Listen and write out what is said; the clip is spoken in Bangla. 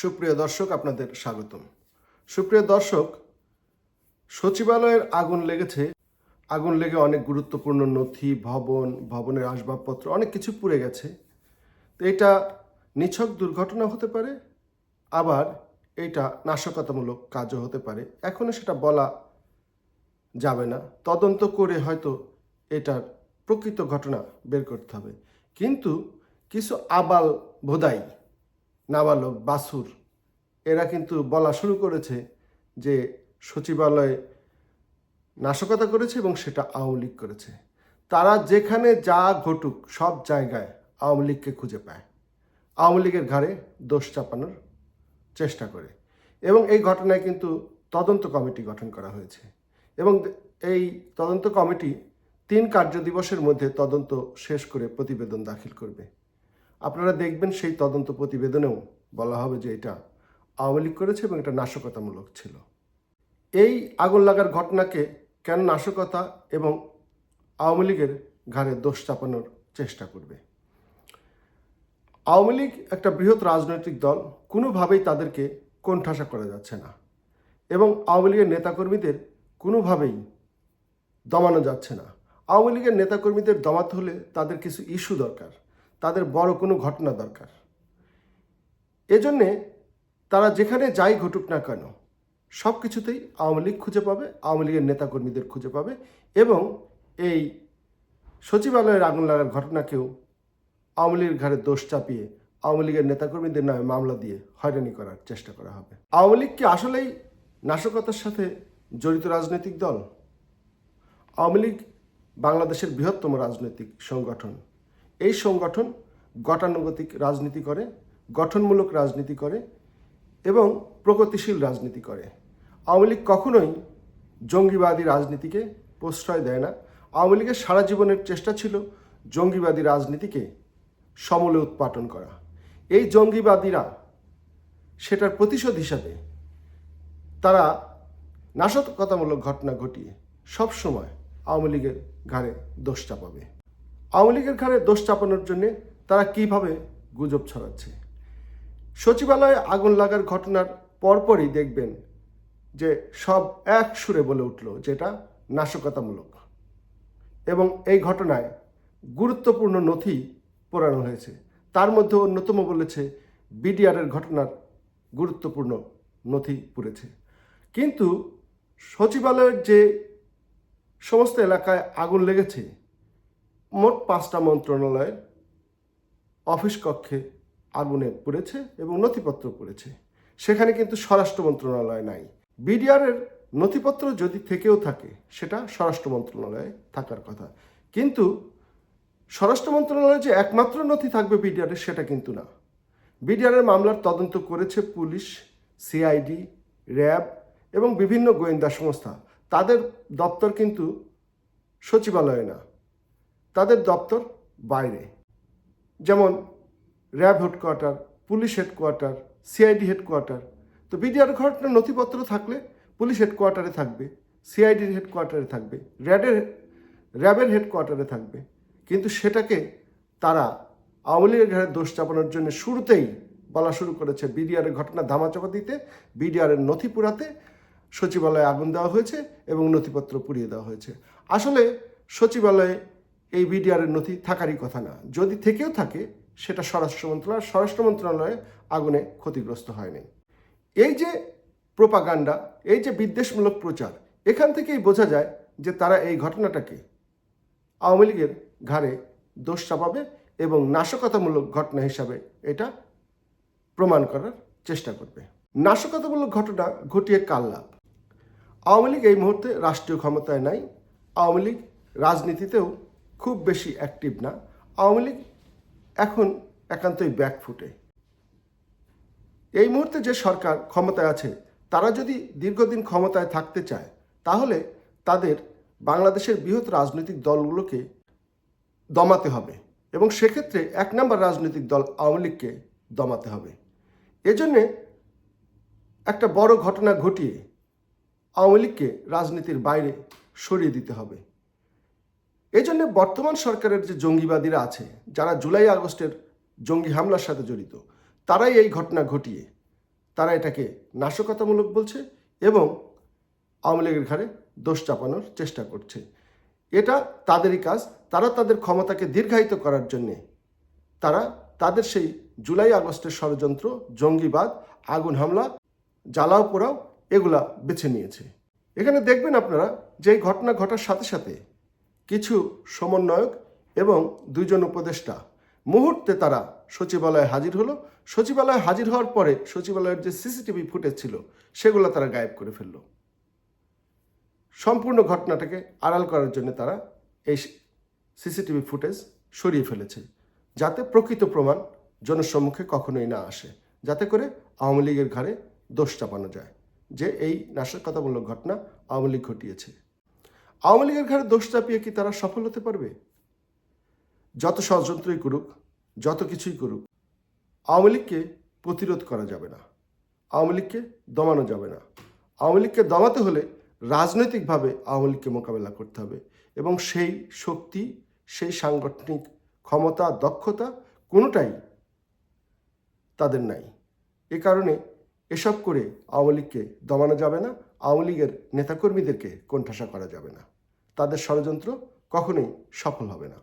সুপ্রিয় দর্শক, আপনাদের স্বাগতম। সুপ্রিয় দর্শক, সচিবালয়ের আগুন লেগেছে। আগুন লেগে অনেক গুরুত্বপূর্ণ নথি, ভবন, ভবনের আসবাবপত্র, অনেক কিছু পুড়ে গেছে। তো এটা নিছক দুর্ঘটনা হতে পারে, আবার এটা নাশকতামূলক কাজও হতে পারে। এখনও সেটা বলা যাবে না। তদন্ত করে হয়তো এটার প্রকৃত ঘটনা বের করতে হবে। কিন্তু কিছু আবাল ভোদাই নাবালক বাসুর, এরা কিন্তু বলা শুরু করেছে যে সচিবালয়ে নাশকতা করেছে এবং সেটা আওয়ামী লীগ করেছে। তারা যেখানে যা ঘটুক সব জায়গায় আওয়ামী লীগকে খুঁজে পায়। আওয়ামী লীগের ঘাড়ে দোষ চাপানোর চেষ্টা করে এবং এই ঘটনায় কিন্তু তদন্ত কমিটি গঠন করা হয়েছে এবং এই তদন্ত কমিটি তিন কার্য দিবসের মধ্যে তদন্ত শেষ করে প্রতিবেদন দাখিল করবে। আপনারা দেখবেন সেই তদন্ত প্রতিবেদনেও বলা হবে যে এটা আওয়ামী লীগ করেছে এবং এটা নাশকতামূলক ছিল। এই আগুন লাগার ঘটনাকে কেন নাশকতা এবং আওয়ামী লীগের ঘাড়ে দোষ চাপানোর চেষ্টা করবে? আওয়ামী লীগ একটা বৃহৎ রাজনৈতিক দল, কোনোভাবেই তাদেরকে কোণঠাসা করা যাচ্ছে না এবং আওয়ামী লীগের নেতাকর্মীদের কোনোভাবেই দমানো যাচ্ছে না। আওয়ামী লীগের নেতাকর্মীদের দমাতে হলে তাদের কিছু ইস্যু দরকার। তাদের বড় কোনো ঘটনা দরকার। এজন্যে তারা যেখানে যাই ঘটুক না কেন, সব কিছুতেই আওয়ামী লীগ খুঁজে পাবে, আওয়ামী লীগের নেতাকর্মীদের খুঁজে পাবে এবং এই সচিবালয়ের আগুন লাগার ঘটনাকেও আওয়ামী লীগের ঘাড়ে দোষ চাপিয়ে আওয়ামী লীগের নেতাকর্মীদের নামে মামলা দিয়ে হয়রানি করার চেষ্টা করা হবে। আওয়ামী লীগ কি আসলেই নাশকতার সাথে জড়িত রাজনৈতিক দল? আওয়ামী লীগ বাংলাদেশের বৃহত্তম রাজনৈতিক সংগঠন। এই সংগঠন গতানুগতিক রাজনীতি করে, গঠনমূলক রাজনীতি করে এবং প্রগতিশীল রাজনীতি করে। আওয়ামী লীগ কখনোই জঙ্গিবাদী রাজনীতিকে প্রশ্রয় দেয় না। আওয়ামী লীগের সারা জীবনের চেষ্টা ছিল জঙ্গিবাদী রাজনীতিকে সমূলে উৎপাটন করা। এই জঙ্গিবাদীরা সেটার প্রতিশোধ হিসাবে তারা নাশকতামূলক ঘটনা ঘটিয়ে সবসময় আওয়ামী লীগের ঘাড়ে দোষ চাপাবে। আওয়ামী লীগের ঘাড়ে দোষ চাপানোর জন্যে তারা কীভাবে গুজব ছড়াচ্ছে? সচিবালয়ে আগুন লাগার ঘটনার পরপরই দেখবেন যে সব এক সুরে বলে উঠল যেটা নাশকতামূলক। এবং এই ঘটনায় গুরুত্বপূর্ণ নথি পোড়ানো হয়েছে। তার মধ্যে অন্যতম বলেছে, বিডিআরের ঘটনার গুরুত্বপূর্ণ নথি পুড়েছে। কিন্তু সচিবালয়ের যে সমস্ত এলাকায় আগুন লেগেছে মোট পাঁচটা মন্ত্রণালয়ের অফিস কক্ষে আগুনে পুড়েছে এবং নথিপত্র পড়েছে। সেখানে কিন্তু স্বরাষ্ট্র মন্ত্রণালয় নাই। বিডিআরের নথিপত্র যদি থেকেও থাকে, সেটা স্বরাষ্ট্র মন্ত্রণালয়ে থাকার কথা। কিন্তু স্বরাষ্ট্র মন্ত্রণালয়ে যে একমাত্র নথি থাকবে বিডিআরের সেটা কিন্তু না। বিডিআরের মামলার তদন্ত করেছে পুলিশ, সিআইডি, র্যাব এবং বিভিন্ন গোয়েন্দা সংস্থা। তাদের দপ্তর কিন্তু সচিবালয়ে না। তাদের দপ্তর বাইরে। যেমন RAB headquarter, police headquarter, CID headquarter. তো বিডিআর ঘটনার নথিপত্র থাকলে পুলিশ হেডকোয়ার্টারে থাকবে, সিআইডির হেডকোয়ার্টারে থাকবে, র্যাডের, র্যাবের হেডকোয়ার্টারে থাকবে। কিন্তু সেটাকে তারা আওয়ামী লীগের ঘাড়ে দোষ চাপানোর জন্য শুরুতেই বলা শুরু করেছে, বিডিআরের ঘটনা ধামাচাপা দিতে, বিডিআরের নথি পুরাতে সচিবালয়ে আগুন দেওয়া হয়েছে এবং নথিপত্র পুড়িয়ে দেওয়া হয়েছে। আসলে সচিবালয়ে এই বিডিআরের নথি থাকারই কথা না। যদি থেকেও থাকে, সেটা স্বরাষ্ট্র মন্ত্রণালয়, স্বরাষ্ট্র মন্ত্রণালয়ে আগুনে ক্ষতিগ্রস্ত হয়নি। এই যে প্রোপাগান্ডা, এই যে বিদ্বেষমূলক প্রচার, এখান থেকেই বোঝা যায় যে তারা এই ঘটনাটাকে আওয়ামী লীগের ঘাড়ে দোষ চাপাবে এবং নাশকতামূলক ঘটনা হিসাবে এটা প্রমাণ করার চেষ্টা করবে। নাশকতামূলক ঘটনা ঘটিয়ে কাল লাভ? আওয়ামী লীগ এই মুহূর্তে রাষ্ট্রীয় ক্ষমতায় নাই। আওয়ামী লীগ রাজনীতিতেও খুব বেশি অ্যাক্টিভ না। আওয়ামী লীগ এখন একান্তই ব্যাকফুটে এই মুহূর্তে যে সরকার ক্ষমতায় আছে, তারা যদি দীর্ঘদিন ক্ষমতায় থাকতে চায়, তাহলে তাদের বাংলাদেশের বৃহৎ রাজনৈতিক দলগুলোকে দমাতে হবে এবং সেক্ষেত্রে এক নম্বর রাজনৈতিক দল আওয়ামী লীগকে দমাতে হবে। এজন্যে একটা বড় ঘটনা ঘটিয়ে আওয়ামী লীগকে রাজনীতির বাইরে সরিয়ে দিতে হবে। এই জন্য বর্তমান সরকারের যে জঙ্গিবাদীরা আছে, যারা জুলাই আগস্টের জঙ্গি হামলার সাথে জড়িত, তারাই এই ঘটনা ঘটিয়ে, তারা এটাকে নাশকতামূলক বলছে এবং আওয়ামী লীগের ঘাড়ে দোষ চাপানোর চেষ্টা করছে। এটা তাদেরই কাজ, তারা তাদের ক্ষমতাকে দীর্ঘায়িত করার জন্যে, তারা তাদের সেই জুলাই আগস্টের ষড়যন্ত্র, জঙ্গিবাদ, আগুন হামলা, জ্বালাও পোড়াও, এগুলা বেছে নিয়েছে। এখানে দেখবেন আপনারা যে ঘটনা ঘটার সাথে সাথে কিছু সমন্বয়ক এবং দুইজন উপদেষ্টা। মুহূর্তে তারা সচিবালয়ে হাজির হলো। সচিবালয়ে হাজির হওয়ার পরে সচিবালয়ের যে সিসিটিভি ফুটেজ ছিল, সেগুলো তারা গায়েব করে ফেলল। সম্পূর্ণ ঘটনাটাকে আড়াল করার জন্য তারা এই সিসিটিভি ফুটেজ সরিয়ে ফেলেছে, যাতে প্রকৃত প্রমাণ জনসম্মুখে কখনোই না আসে, যাতে করে আওয়ামী লীগের ঘাড়ে দোষ চাপানো যায়, যে এই নাশকতামূলক ঘটনা আওয়ামী লীগ ঘটিয়েছে। আওয়ামী লীগের ঘাড়ে দোষ চাপিয়ে কি তারা সফল হতে পারবে? যত ষড়যন্ত্রই করুক, যত কিছুই করুক, আওয়ামী লীগকে প্রতিরোধ করা যাবে না। আওয়ামী লীগকে দমানো যাবে না। আওয়ামী লীগকে দমাতে হলে রাজনৈতিকভাবে আওয়ামী লীগকে মোকাবেলা করতে হবে এবং সেই শক্তি, সেই সাংগঠনিক ক্ষমতা, দক্ষতা কোনোটাই তাদের নাই। এ কারণে এসব করে আওয়ামী লীগকে দমানো যাবে না, আওয়ামী লীগের নেতাকর্মীদেরকে কোণঠাসা করা যাবে না। তাদের ষড়যন্ত্র কখনোই সফল হবে না।